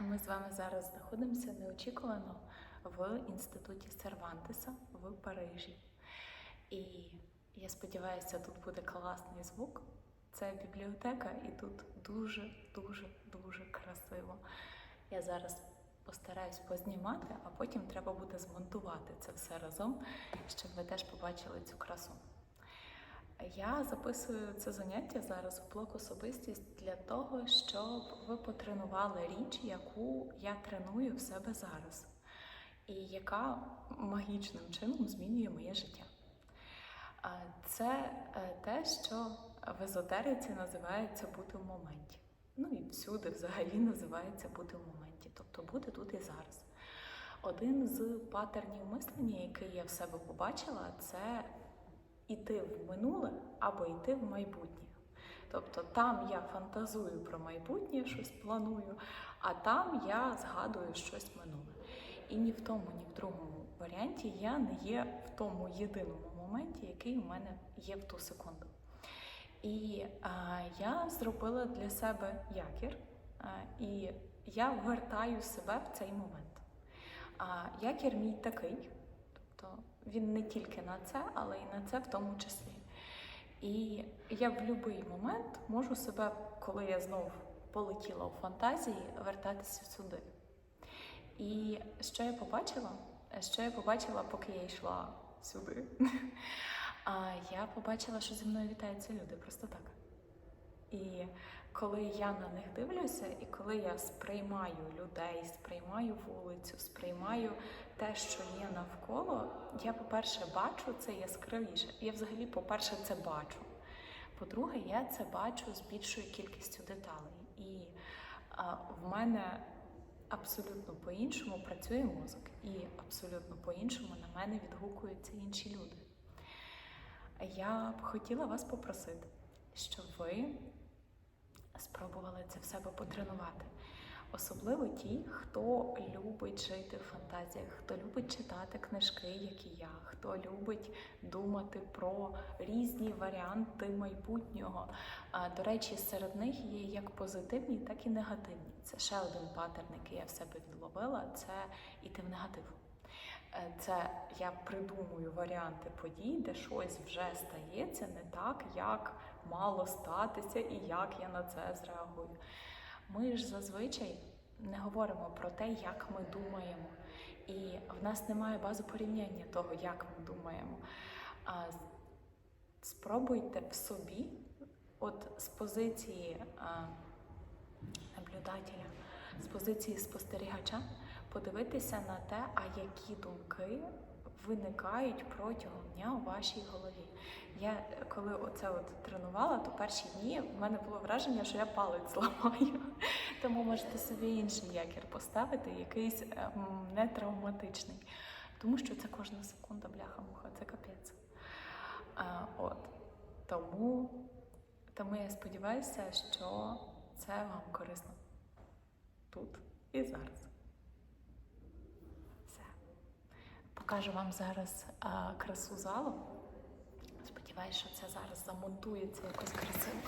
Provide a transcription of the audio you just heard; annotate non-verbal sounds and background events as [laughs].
Ми з вами зараз знаходимося неочікувано в інституті Сервантеса в Парижі. І я сподіваюся, тут буде класний звук. Це бібліотека, і тут дуже, дуже, дуже красиво. Я зараз постараюсь познімати, а потім треба буде змонтувати це все разом, щоб ви теж побачили цю красу. Я записую це заняття зараз в блок особистість для того, щоб ви потренували річ, яку я треную в себе зараз, і яка магічним чином змінює моє життя. Це е, те, що в езотериці називається бути в моменті. Ну і всюди взагалі називається бути в моменті, тобто бути тут і зараз. Один з патернів мислення, який я в себе побачила, це іти в минуле або йти в майбутнє. Тобто там я фантазую про майбутнє, щось планую, а там я згадую щось минуле. І ні в тому, ні в другому варіанті я не є в тому єдиному моменті, який у мене є в ту секунду. І а, я зробила для себе якір, а, і я вертаю себе в цей момент. А якір мій такий, тобто він не тільки на це, але і на це в тому числі. І я в будь-який момент можу себе, коли я знов полетіла у фантазії, вертатися сюди. І що я побачила? Що я побачила, поки я йшла сюди? [laughs] А я побачила, що зі мною вітаються люди просто так. І коли я на них дивлюся, і коли я сприймаю людей, сприймаю вулицю, сприймаю те, що є навколо, я, по-перше, бачу це яскравіше. Я взагалі, по-перше, це бачу. По-друге, я це бачу з більшою кількістю деталей. І а, в мене абсолютно по-іншому працює мозок, і абсолютно по-іншому на мене відгукуються інші люди. Я б хотіла вас попросити, щоб ви спробували це в себе потренувати. Особливо ті, хто любить жити в фантазіях, хто любить читати книжки, як і я, хто любить думати про різні варіанти майбутнього. До речі, серед них є як позитивні, так і негативні. Це ще один паттерн, який я в себе відловила, це іти в негатив. Е, Це я придумую варіанти подій, де щось вже стається не так, як мало статися і як я на це зреагую. Ми ж зазвичай не говоримо про те, як ми думаємо, і в нас немає бази порівняння того, як ми думаємо. А спробуйте в собі, от з позиції а, наблюдателя, з позиції спостерігача, подивитися на те, а які думки виникають протягом дня у вашій голові. Я коли оце от тренувала, то перші дні в мене було враження, що я палець зламаю. [laughs] Тому можете собі інший якір поставити, якийсь ем, не травматичний. Тому що це кожна секунда бляха-муха, це капець. А, от. Тому, тому я сподіваюся, що це вам корисно тут і зараз. Все. Покажу вам зараз а, красу залу. Сподіваюся, що це зараз замонтується якось красиво.